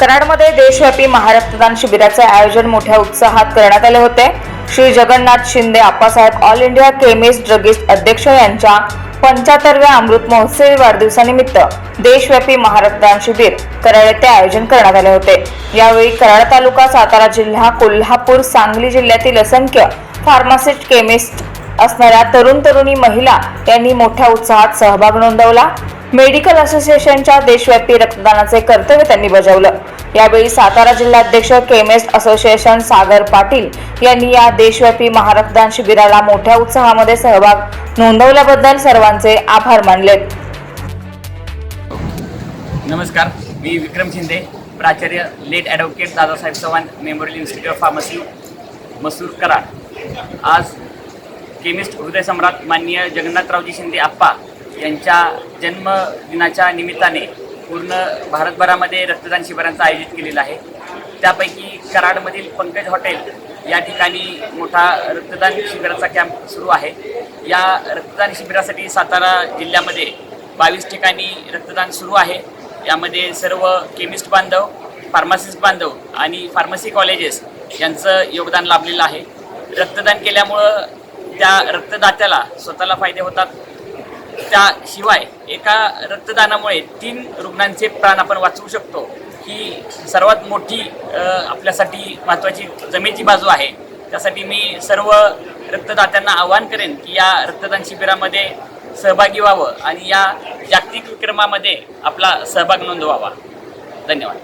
कराडमध्ये देशव्यापी महारक्तदान शिबिराचे आयोजन मोठ्या उत्साहात करण्यात आले होते. Shri Jagannath Shinde Appasaheb all India chemist druggist अध्यक्ष यांच्या पंच्याहत्तरव्या अमृत महोत्सवी वाढदिवसानिमित्त देशव्यापी महारक्तदान शिबिर कराड येथे आयोजन करण्यात आले होते. यावेळी कराड तालुका सातारा जिल्हा कोल्हापूर सांगली जिल्ह्यातील असंख्य फार्मासिस्ट केमिस्ट असणाऱ्या तरुण तरुणी महिला यांनी मोठ्या उत्साहात सहभाग नोंदवला. मेडिकल असोसिएशनच्या देशव्यापी रक्तदानाचे कर्तव्य त्यांनी बजावलं. यावेळी सातारा जिल्हाध्यक्ष केमिस्ट असोसिएशन सागर पाटील यांनी या देशव्यापी महारक्तदान शिबिराला मोठ्या उत्साहामध्ये सहभाग नोंदवल्याबद्दल सर्वांचे आभार मानले. नमस्कार मी विक्रम शिंदे प्राचार्य late advocate Dadasaheb Chavan memorial institute of pharmacy Masur Karad. आज केमिस्ट हृदयसम्राट माननीय जगन्नाथरावजी शिंदे आप्पा यांच्या जन्मदिनाच्या निमित्ताने पूर्ण भारतभरामध्ये रक्तदान शिबिरांचं आयोजित केलेलं आहे. त्यापैकी कराडमधील पंकज हॉटेल या ठिकाणी मोठा रक्तदान शिबिराचा कॅम्प सुरू आहे. या रक्तदान शिबिरासाठी सातारा जिल्ह्यामध्ये बावीस ठिकाणी रक्तदान सुरू आहे. यामध्ये सर्व केमिस्ट बांधव फार्मासिस्ट बांधव आणि फार्मसी कॉलेजेस यांचं योगदान लाभलेलं आहे. रक्तदान केल्यामुळं त्या रक्तदात्याला स्वतःला फायदे होतात. त्याशिवाय एका रक्तदानामुळे तीन रुग्णांचे प्राण आपण वाचवू शकतो. ही सर्वात मोठी आपल्यासाठी महत्त्वाची जमेची बाजू आहे. त्यासाठी मी सर्व रक्तदात्यांना आवाहन करेन की या रक्तदान शिबिरामध्ये सहभागी व्हावं आणि या जागतिक विक्रमामध्ये आपला सहभाग नोंदवावा. धन्यवाद.